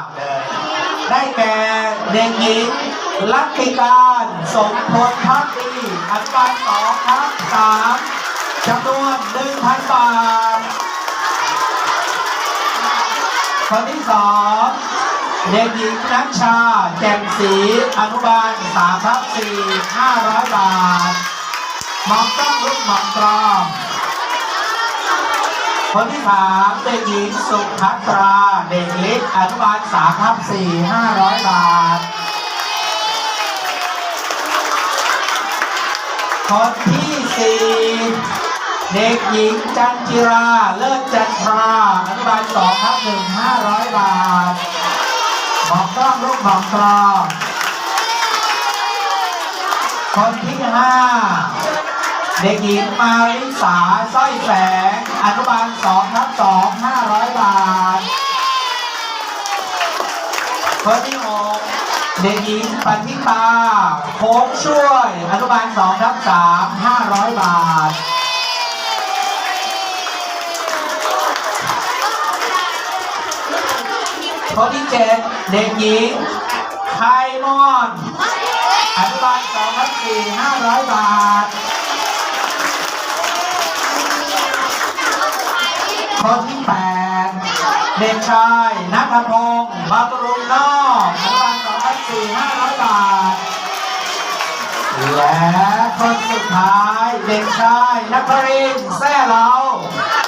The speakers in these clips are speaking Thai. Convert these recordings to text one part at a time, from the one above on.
าเลยได้แก่เด็กหญิงลัทธิการสมพลพักดีอนุบาลสองครับสามจำนวนหนึ่งพันบาท คนที่สองเด็กหญิงนัชชา แจ่มศรีอนุบาลสามทับสี่ห้าร้อยบาทหมอมต้องรุ่นหมอมกรอม คนที่สามเด็กหญิงสุภัตรา เด็กเล็กอนุบาลสามทับสี่ห้าร้อยบาท คนที่สี่เด็กหญิงจันจิรา เลิศจันทรา อนุบาลสองทับหนึ่งห้าร้อยบาทหมอกกล้องลูกหมอกกรองคนที่ห้า เด็กหญิงมาริสาสร้อยแสง อนุบาลสองทับสองห้าร้อยบาทคนที่หกเด็กหญิงปันธิตาโค้งช่วย อนุบาลสองทับสามห้าร้อยบาทคนที่เจ็ดเด็กหญิงไคมอน อนุบาลสองทับสี่ห้าร้อยบาท คนที่แปดเด็กชายนัทพงศ์บำรุงนอกอนุบาลสองพันสี่ห้าร้อยบาท และคนสุดท้ายเด็กชายนักรินแซ่เรา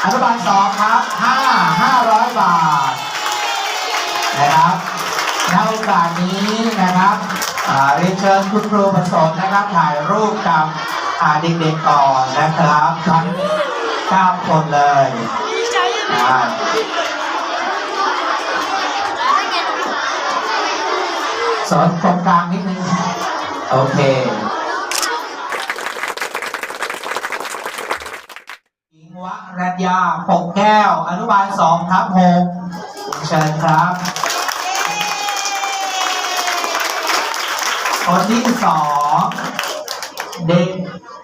อนุบาลสองครับห้าห้าร้อยบาท นะครับในโอกาสนี้นะครับเรียนเชิญคุณครูประสนนะครับถ่ายรูปกับเด็กๆก่อนนะครับทั้งเก้าคนเลย สอนตรงกลางนิดนึง โอเคหญิงวรัญญาปกแก้ว อนุบาลสองครับหกเชิญครับคนที่สองเด็ก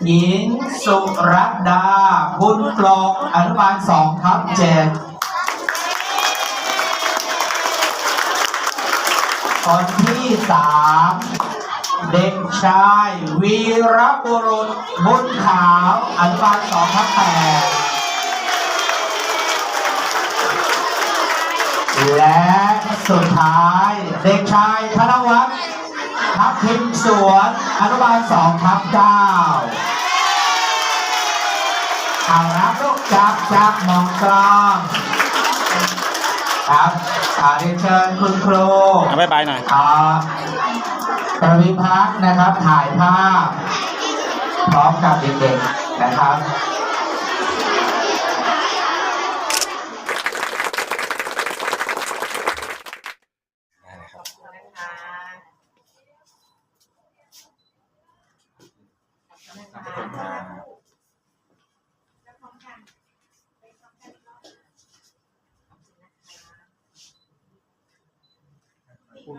หญิงสุรัตดา บุญปลงอนุบาลสองครับเจ็ดคนที่สามเด็กชายวีรบุรุษบุญขาวอนุบาลสองครับแปดและสุดท้าย เด็กชายธนวัฒน์ทับทิมสวนอนุบาลสองทับเก้า เอารับลูกจับจับมองกล้องครับอาเรียนเชิญคุณครูเอาบายบายหน่อยอ่าประวิพัฒน์นะครับถ่ายภาพ พร้อมกับเด็กๆนะครับโชว์ไว้ด้ว ย